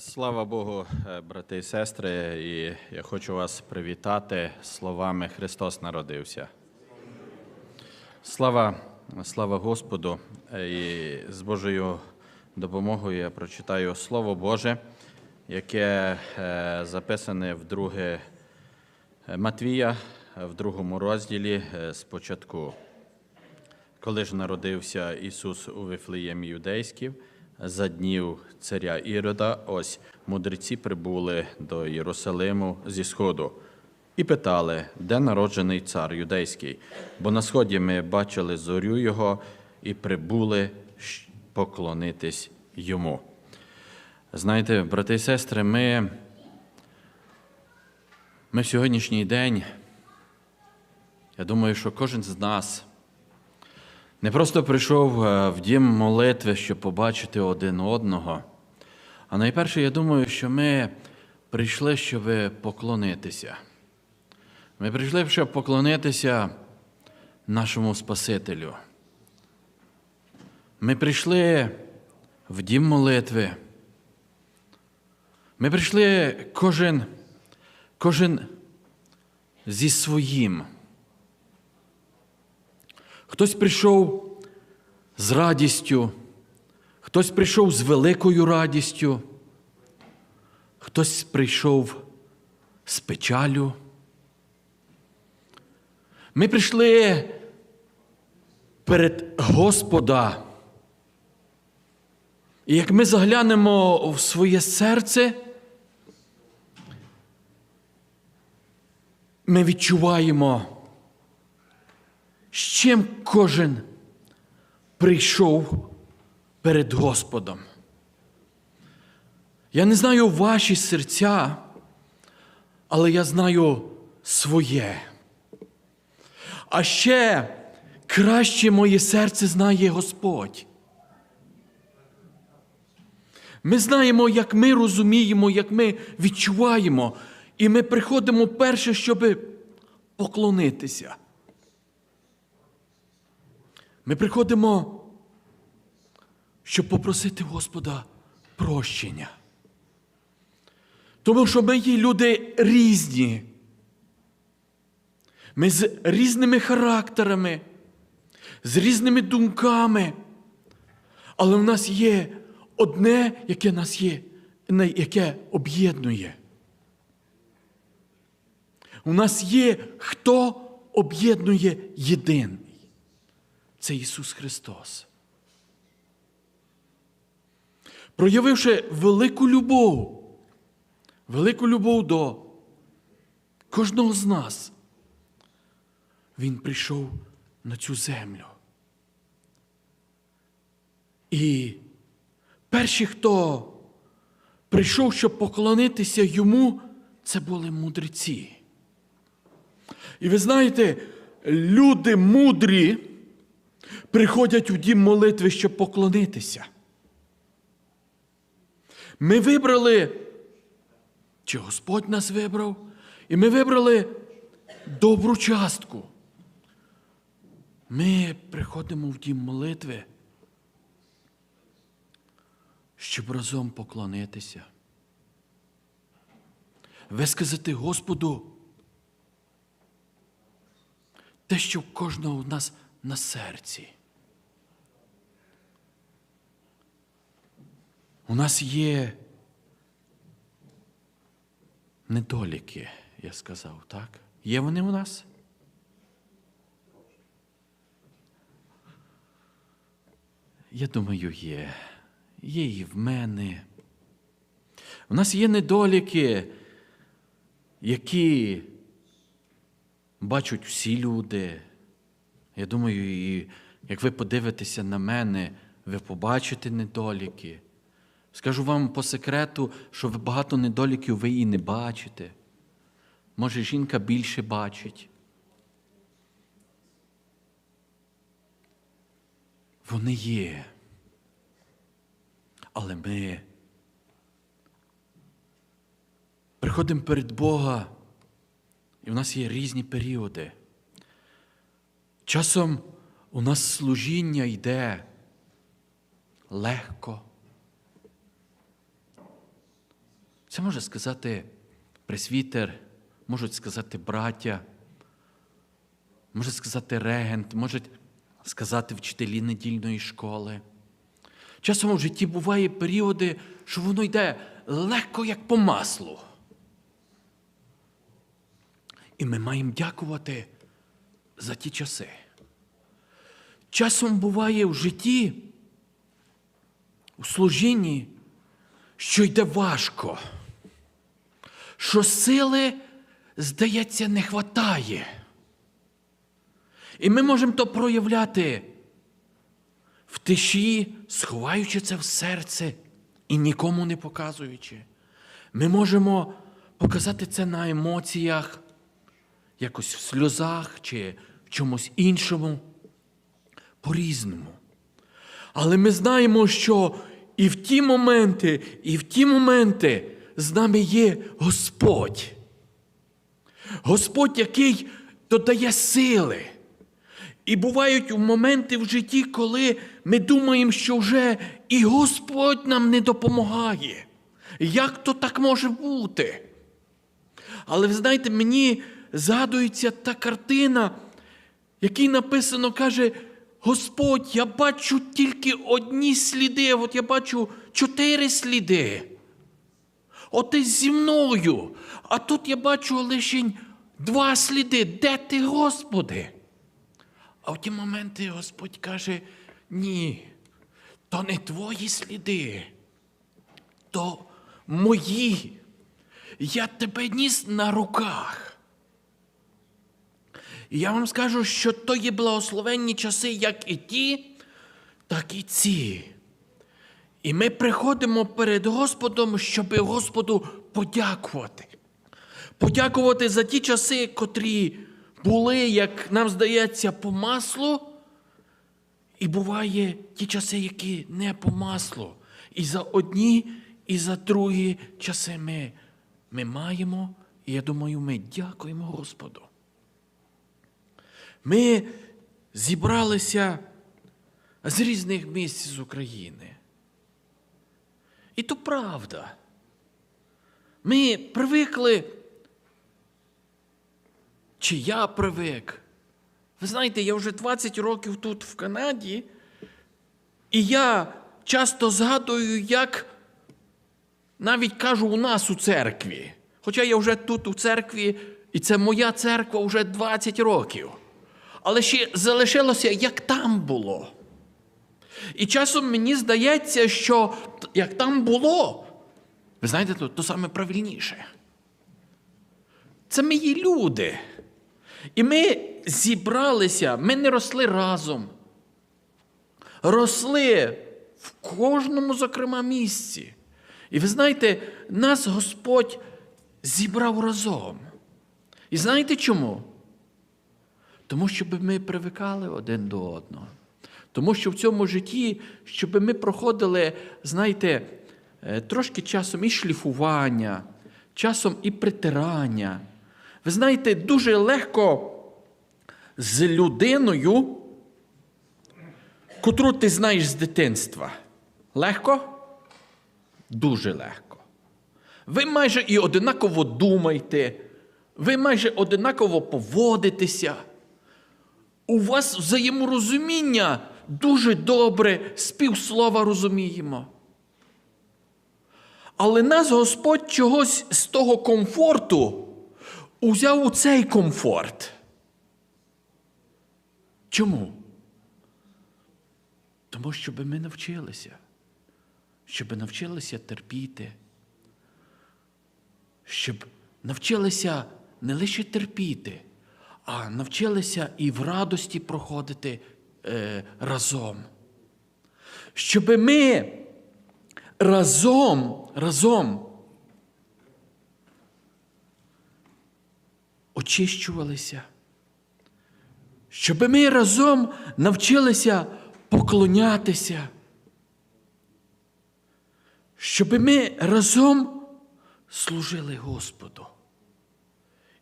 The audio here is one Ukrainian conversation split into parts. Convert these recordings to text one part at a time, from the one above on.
Слава Богу, е, брати і сестри, і я хочу вас привітати словами Христос народився. Слава, слава Господу! Е, І з Божою допомогою я прочитаю Слово Боже, яке е, записане в друге Матвія, в другому розділі спочатку. Коли ж народився Ісус у Вифлеємі Юдейськів, за днів царя Ірода, ось мудреці прибули до Єрусалиму зі сходу і питали, де народжений цар юдейський, бо на сході ми бачили зорю його і прибули поклонитись йому. Знаєте, брати і сестри, ми, ми в сьогоднішній день, я думаю, що кожен з нас. Не просто прийшов е, в дім молитви, щоб побачити один одного. А найперше, я думаю, що ми прийшли, щоб поклонитися. Ми прийшли, щоб поклонитися нашому Спасителю. Ми прийшли в дім молитви. Ми прийшли кожен, кожен зі своїм. Хтось прийшов з радістю, хтось прийшов з великою радістю, хтось прийшов з печалю. Ми прийшли перед Господа. І як ми заглянемо в своє серце, ми відчуваємо з чим кожен прийшов перед Господом. Я не знаю ваші серця, але я знаю своє. А ще краще моє серце знає Господь. Ми знаємо, як ми розуміємо, як ми відчуваємо, і ми приходимо перше, щоб поклонитися. Ми приходимо, щоб попросити Господа прощення. Тому що ми є люди різні. Ми з різними характерами, з різними думками. Але в нас є одне, яке нас є, яке об'єднує. У нас є хто об'єднує єдиний. Це Ісус Христос. Проявивши велику любов, велику любов до кожного з нас, Він прийшов на цю землю. І перші, хто прийшов, щоб поклонитися йому, це були мудреці. І ви знаєте, люди мудрі приходять у дім молитви, щоб поклонитися. Ми вибрали, чи Господь нас вибрав, і ми вибрали добру частку. Ми приходимо в дім молитви, щоб разом поклонитися. Висказати Господу те, що в кожного в нас на серці. У нас є недоліки, я сказав, так? Є вони у нас? Я думаю, є. Є і в мене. У нас є недоліки, які бачать всі люди. Я думаю, і як ви подивитеся на мене, ви побачите недоліки. Скажу вам по секрету, що ви багато недоліків ви і не бачите. Може, жінка більше бачить. Вони є. Але ми приходимо перед Бога, і в нас є різні періоди. Часом у нас служіння йде легко. Це може сказати пресвітер, можуть сказати браття, може сказати регент, можуть сказати вчителі недільної школи. Часом у житті буває періоди, що воно йде легко, як по маслу. І ми маємо дякувати за ті часи. Часом буває в житті, у служінні, що йде важко, що сили, здається, не хватає. І ми можемо то проявляти в тиші, сховаючи це в серце і нікому не показуючи. Ми можемо показати це на емоціях, якось в сльозах чи в чомусь іншому, по-різному. Але ми знаємо, що і в ті моменти, і в ті моменти з нами є Господь. Господь, який додає сили. І бувають моменти в житті, коли ми думаємо, що вже і Господь нам не допомагає. Як то так може бути? Але ви знаєте, мені згадується та картина, якій написано, каже, Господь, я бачу тільки одні сліди, от я бачу чотири сліди. От ти зі мною, а тут я бачу лише два сліди. Де ти, Господи? А в ті моменти Господь каже: ні, то не твої сліди, то мої. Я тебе ніс на руках. І я вам скажу, що то є благословенні часи, як і ті, так і ці. І ми приходимо перед Господом, щоб Господу подякувати. Подякувати за ті часи, котрі були, як нам здається, по маслу. І буває ті часи, які не по маслу. І за одні, і за другі часи ми, ми маємо, і я думаю, ми дякуємо Господу. Ми зібралися з різних місць з України. І то правда. Ми привикли, чи я привик. Ви знаєте, я вже 20 років тут в Канаді, і я часто згадую, як навіть кажу у нас у церкві. Хоча я вже тут у церкві, і це моя церква вже 20 років. Але ще залишилося, як там було. І часом мені здається, що як там було, ви знаєте, то, то саме правильніше. Це ми є люди. І ми зібралися, ми не росли разом. Росли в кожному, зокрема, місці. І ви знаєте, нас Господь зібрав разом. І знаєте чому? Тому щоб ми привикали один до одного. Тому що в цьому житті, щоб ми проходили, знаєте, е, трошки часом і шліфування, часом і притирання. Ви знаєте, дуже легко з людиною, котру ти знаєш з дитинства. Легко? Дуже легко. Ви майже і одинаково думаєте, ви майже одинаково поводитеся. У вас взаєморозуміння дуже добре, співслова розуміємо. Але нас Господь чогось з того комфорту узяв у цей комфорт. Чому? Тому щоб ми навчилися, щоб навчилися терпіти, щоб навчилися не лише терпіти, а навчилися і в радості проходити е, разом. Щоб ми разом, разом очищувалися, щоб ми разом навчилися поклонятися, щоб ми разом служили Господу.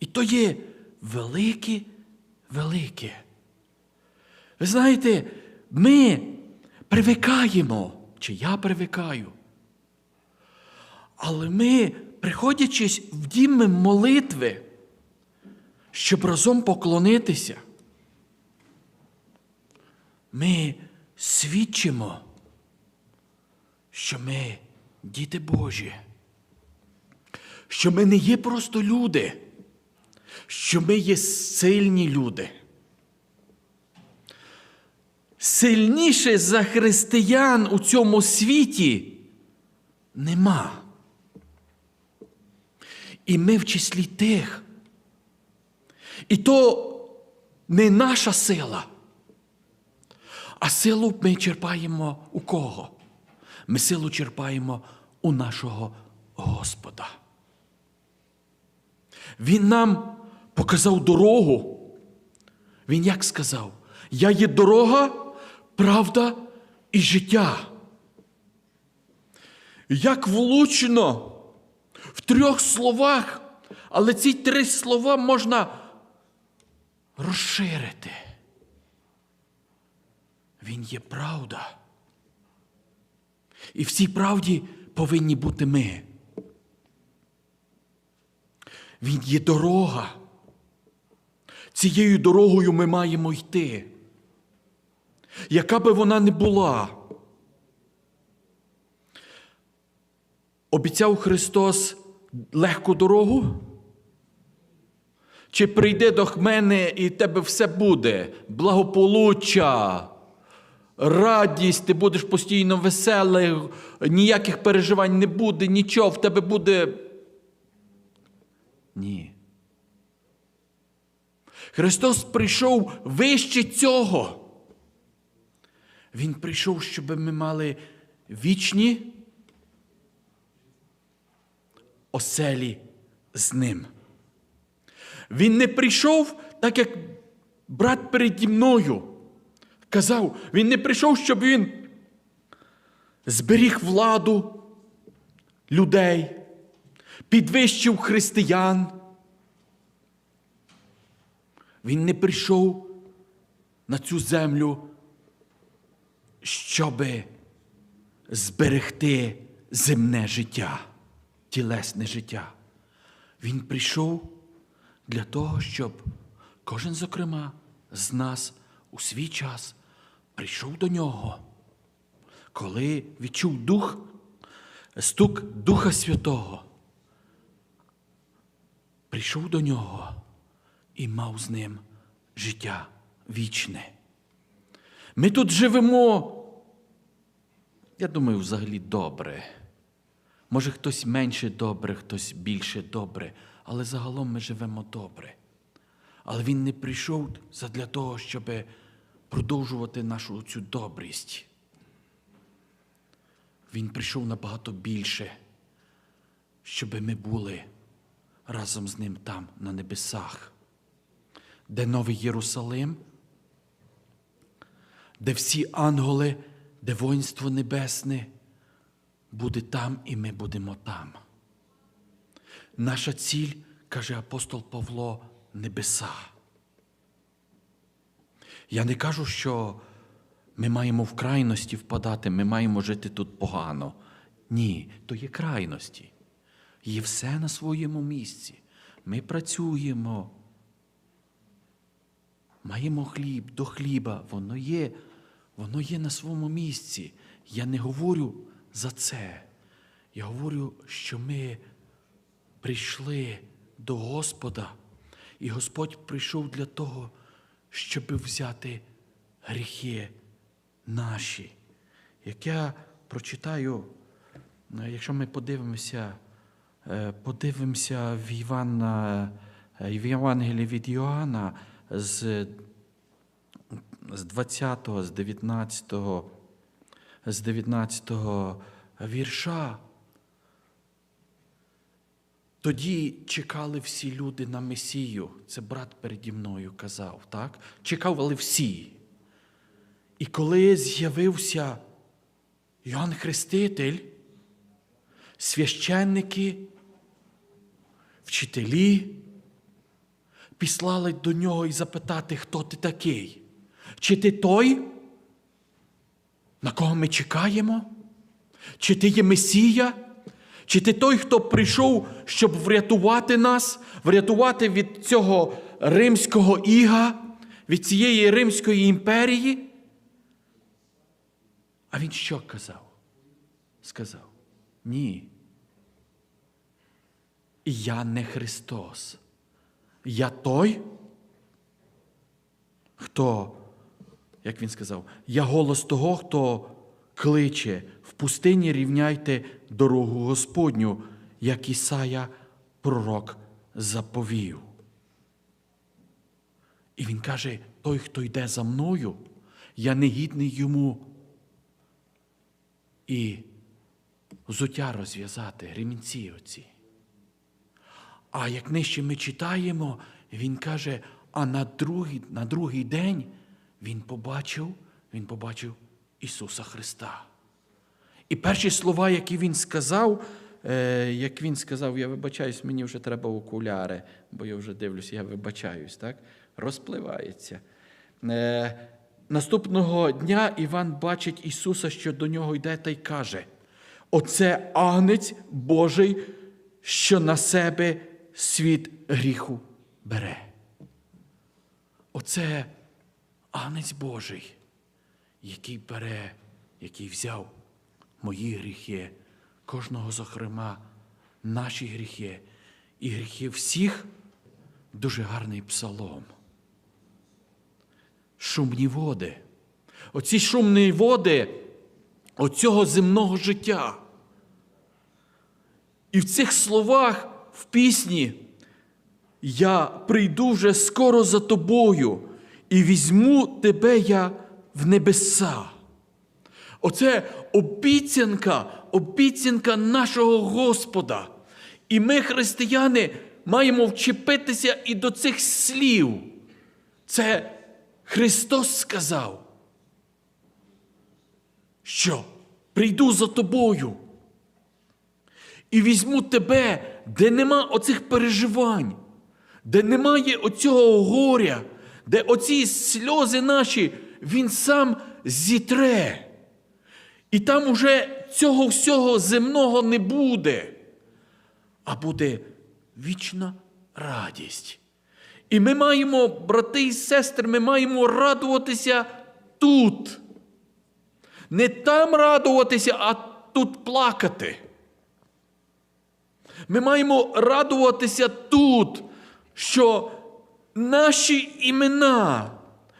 І то є велике, велике. Ви знаєте, ми привикаємо, чи я привикаю, але ми приходячись в дім молитви, щоб разом поклонитися, ми свідчимо, що ми діти Божі, що ми не є просто люди, що ми є сильні люди. Сильніше за християн у цьому світі нема. І ми в числі тих. І то не наша сила, а силу ми черпаємо у кого? Ми силу черпаємо у нашого Господа. Він нам показав дорогу. Він як сказав: Я є дорога, правда і життя. Як влучно в трьох словах, але ці три слова можна розширити. Він є правда. І в цій правді повинні бути ми. Він є дорога. Цією дорогою ми маємо йти. Яка би вона не була. Обіцяв Христос легку дорогу? Чи прийде до мене і тебе все буде? Благополуччя, радість, ти будеш постійно веселий, ніяких переживань не буде, нічого, в тебе буде. Ні. Христос прийшов вище цього. Він прийшов, щоб ми мали вічні оселі з ним. Він не прийшов, так як брат переді мною казав, він не прийшов, щоб він зберіг владу людей, підвищив християн. Він не прийшов на цю землю, щоби зберегти земне життя, тілесне життя. Він прийшов для того, щоб кожен, зокрема, з нас у свій час прийшов до нього, коли відчув дух, стук Духа Святого, прийшов до нього і мав з ним життя вічне. Ми тут живемо, я думаю, взагалі добре. Може, хтось менше добре, хтось більше добре, але загалом ми живемо добре. Але він не прийшов задля того, щоб продовжувати нашу цю добрість. Він прийшов набагато більше, щоб ми були разом з ним там, на небесах, де Новий Єрусалим, де всі ангели, де воїнство небесне буде там, і ми будемо там. Наша ціль, каже апостол Павло, небеса. Я не кажу, що ми маємо в крайності впадати, ми маємо жити тут погано. Ні, то є крайності. Є все на своєму місці. Ми працюємо. Маємо хліб до хліба, воно є, воно є на своєму місці. Я не говорю за це. Я говорю, що ми прийшли до Господа, і Господь прийшов для того, щоб взяти гріхи наші. Як я прочитаю, якщо ми подивимося, е, подивимося е, в Євангелії від Йоанна з, з 20, з 19, з 19 вірша. Тоді чекали всі люди на Месію. Це брат переді мною казав, так? Чекали всі. І коли з'явився Йоанн Хреститель, священники, вчителі післали до нього і запитати, хто ти такий? Чи ти той, на кого ми чекаємо? Чи ти є Месія? Чи ти той, хто прийшов, щоб врятувати нас, врятувати від цього римського іга, від цієї Римської імперії? А він що казав? Сказав: Ні. Я не Христос. Я той, хто, як він сказав, я голос того, хто кличе в пустині рівняйте дорогу Господню, як Ісая пророк заповів. І він каже: той, хто йде за мною, я не гідний йому. І взуття розв'язати, ремінці оці. А як нижче ми читаємо, він каже, а на другий, на другий день він побачив, він побачив Ісуса Христа. І перші слова, які він сказав, е, як він сказав, я вибачаюсь, мені вже треба окуляри, бо я вже дивлюсь, я вибачаюсь, так? Розпливається. Е, наступного дня Іван бачить Ісуса, що до нього йде, та й каже: Оце агнець Божий, що на себе світ гріху бере. Оце агнець Божий, який бере, який взяв мої гріхи, кожного, зокрема, наші гріхи і гріхи всіх дуже гарний псалом. Шумні води. Оці шумні води оцього земного життя. І в цих словах в пісні я прийду вже скоро за тобою і візьму тебе я в небеса. Оце обіцянка, обіцянка нашого Господа. І ми, християни, маємо вчепитися і до цих слів. Це Христос сказав, що прийду за тобою і візьму тебе, де нема оцих переживань, де немає оцього горя, де оці сльози наші він сам зітре. І там уже цього всього земного не буде, а буде вічна радість. І ми маємо, брати і сестри, ми маємо радуватися тут. Не там радуватися, а тут плакати. Ми маємо радуватися тут, що наші імена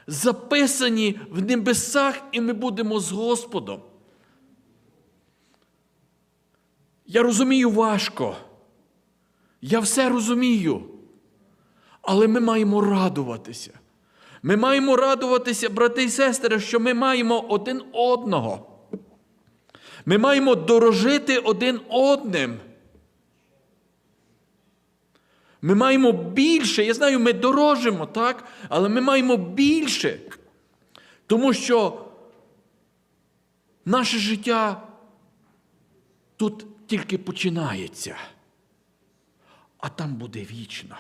записані в небесах, і ми будемо з Господом. Я розумію важко. Я все розумію. Але ми маємо радуватися. Ми маємо радуватися, брати і сестри, що ми маємо один одного. Ми маємо дорожити один одним. Ми маємо більше. Я знаю, ми дорожимо, так? Але ми маємо більше. Тому що наше життя тут тільки починається, а там буде вічно.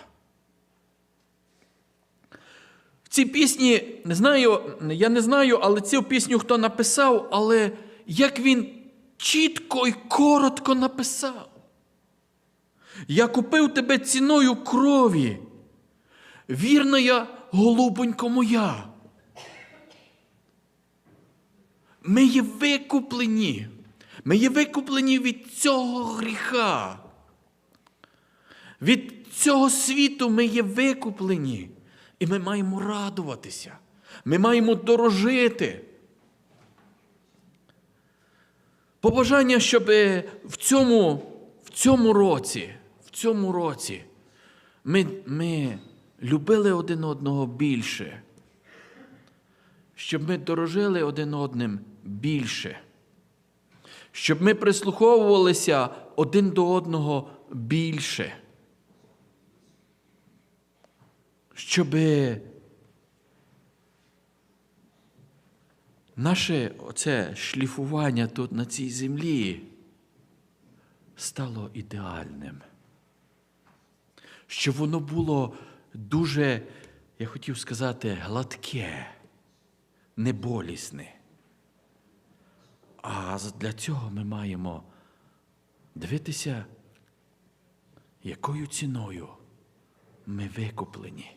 В цій пісні, не знаю, я не знаю, але цю пісню хто написав, але як він чітко і коротко написав. Я купив тебе ціною крові, вірна я, голубонько моя. Ми є викуплені. Ми є викуплені від цього гріха. Від цього світу ми є викуплені. І ми маємо радуватися. Ми маємо дорожити. Побажання, щоб в цьому, в цьому році, цьому році ми, ми любили один одного більше, щоб ми дорожили один одним більше, щоб ми прислуховувалися один до одного більше. Щоб наше оце шліфування тут на цій землі стало ідеальним. Щоб воно було дуже, я хотів сказати, гладке, неболісне. А для цього ми маємо дивитися, якою ціною ми викуплені.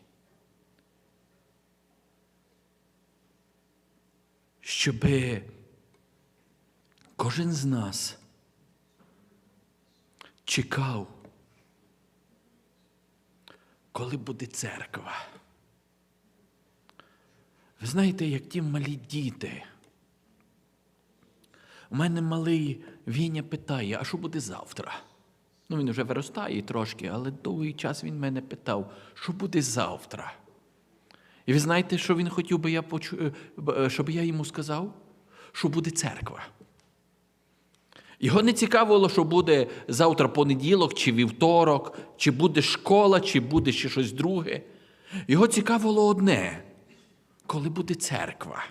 Щоби кожен з нас чекав, коли буде церква. Ви знаєте, як ті малі діти. У мене малий Віня питає, а що буде завтра? Ну, він вже виростає трошки, але довгий час він мене питав, що буде завтра. І ви знаєте, що він хотів би я почу... е, е, щоб я йому сказав? Що буде церква. Його не цікавило, що буде завтра понеділок, чи вівторок, чи буде школа, чи буде ще щось друге. Його цікавило одне, коли буде церква.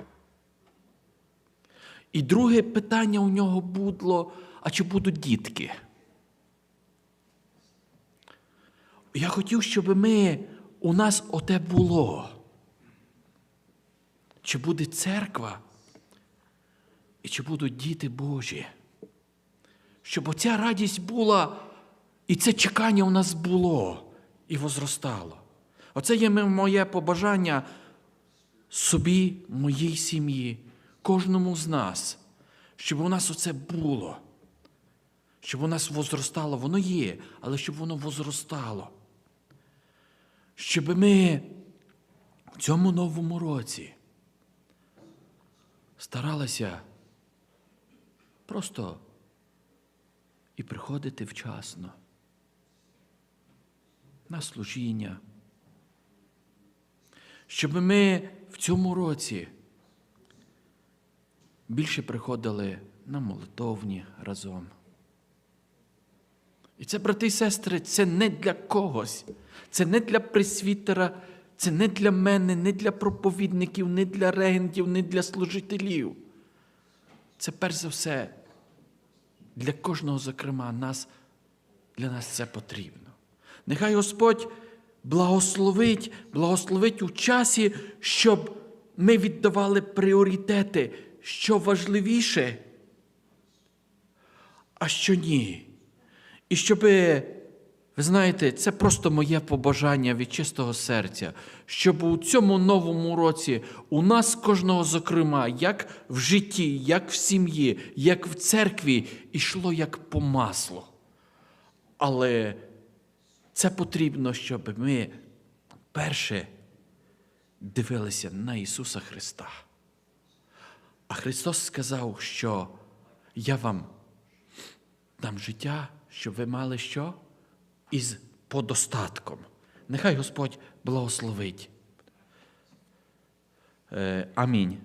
І друге питання у нього було: а чи будуть дітки? Я хотів, щоб ми, у нас оте було. Чи буде церква? І чи будуть діти Божі? Щоб оця радість була, і це чекання у нас було і возростало. Оце є моє побажання собі, моїй сім'ї, кожному з нас, щоб у нас оце було, щоб у нас возростало, воно є, але щоб воно возростало. Щоб ми в цьому новому році старалися просто і приходити вчасно на служіння. Щоб ми в цьому році більше приходили на молитовні разом. І це, брати і сестри, це не для когось, це не для пресвітера, це не для мене, не для проповідників, не для регентів, не для служителів. Це перш за все для кожного, зокрема, нас, для нас це потрібно. Нехай Господь благословить, благословить у часі, щоб ми віддавали пріоритети, що важливіше, а що ні. І щоб, ви знаєте, це просто моє побажання від чистого серця, щоб у цьому новому році у нас кожного, зокрема, як в житті, як в сім'ї, як в церкві, ішло як по маслу. Але це потрібно, щоб ми перше дивилися на Ісуса Христа. А Христос сказав, що я вам дам життя, щоб ви мали що? Із подостатком. Нехай Господь благословить. Е, Амінь.